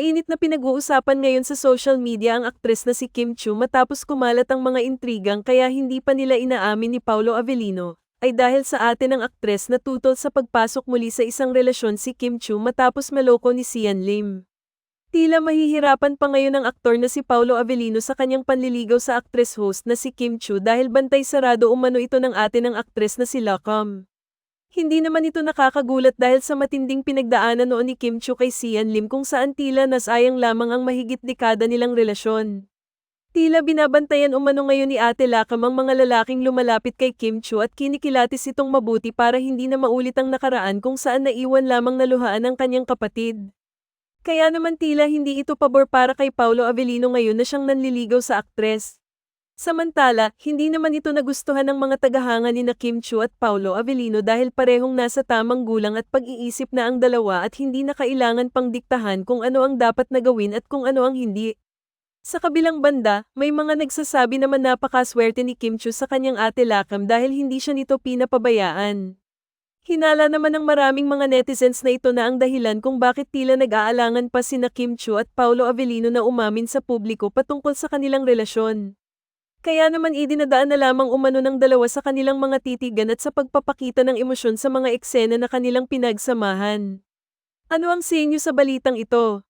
na pinag-uusapan ngayon sa social media ang aktres na si Kim Chu matapos kumalat ang mga intrigang kaya hindi pa nila inaamin ni Paulo Avellino, ay dahil sa atin ang aktres na tutol sa pagpasok muli sa isang relasyon si Kim Chu matapos maloko ni Sian Lim. Tila mahihirapan pa ngayon ang aktor na si Paulo Avellino sa kanyang panliligaw sa actress host na si Kim Chu dahil bantay sarado umano ito ng atin ng aktres na si Lakam. Hindi naman ito nakakagulat dahil sa matinding pinagdaanan noon ni Kim Chu kay Sian Lim kung saan tila nasayang lamang ang mahigit dekada nilang relasyon. Tila binabantayan umano ngayon ni Ate Lakam ang mga lalaking lumalapit kay Kim Chu at kinikilatis itong mabuti para hindi na maulit ang nakaraan kung saan naiwan lamang naluhaan ang kanyang kapatid. Kaya naman tila hindi ito pabor para kay Paulo Avellino ngayon na siyang nanliligaw sa aktres. Samantala, hindi naman ito nagustuhan ng mga tagahanga ni na Kim Chu at Paulo Avellino dahil parehong nasa tamang gulang at pag-iisip na ang dalawa at hindi na kailangan pang diktahan kung ano ang dapat na gawin at kung ano ang hindi. Sa kabilang banda, may mga nagsasabi naman napakaswerte ni Kim Chu sa kanyang ate Lakam dahil hindi siya nito pinapabayaan. Hinala naman ng maraming mga netizens na ito na ang dahilan kung bakit tila nag-aalangan pa sina Kim Chu at Paulo Avellino na umamin sa publiko patungkol sa kanilang relasyon. Kaya naman idinadaan na lamang umano ng dalawa sa kanilang mga titigan at sa pagpapakita ng emosyon sa mga eksena na kanilang pinagsamahan. Ano ang sinyo sa balitang ito?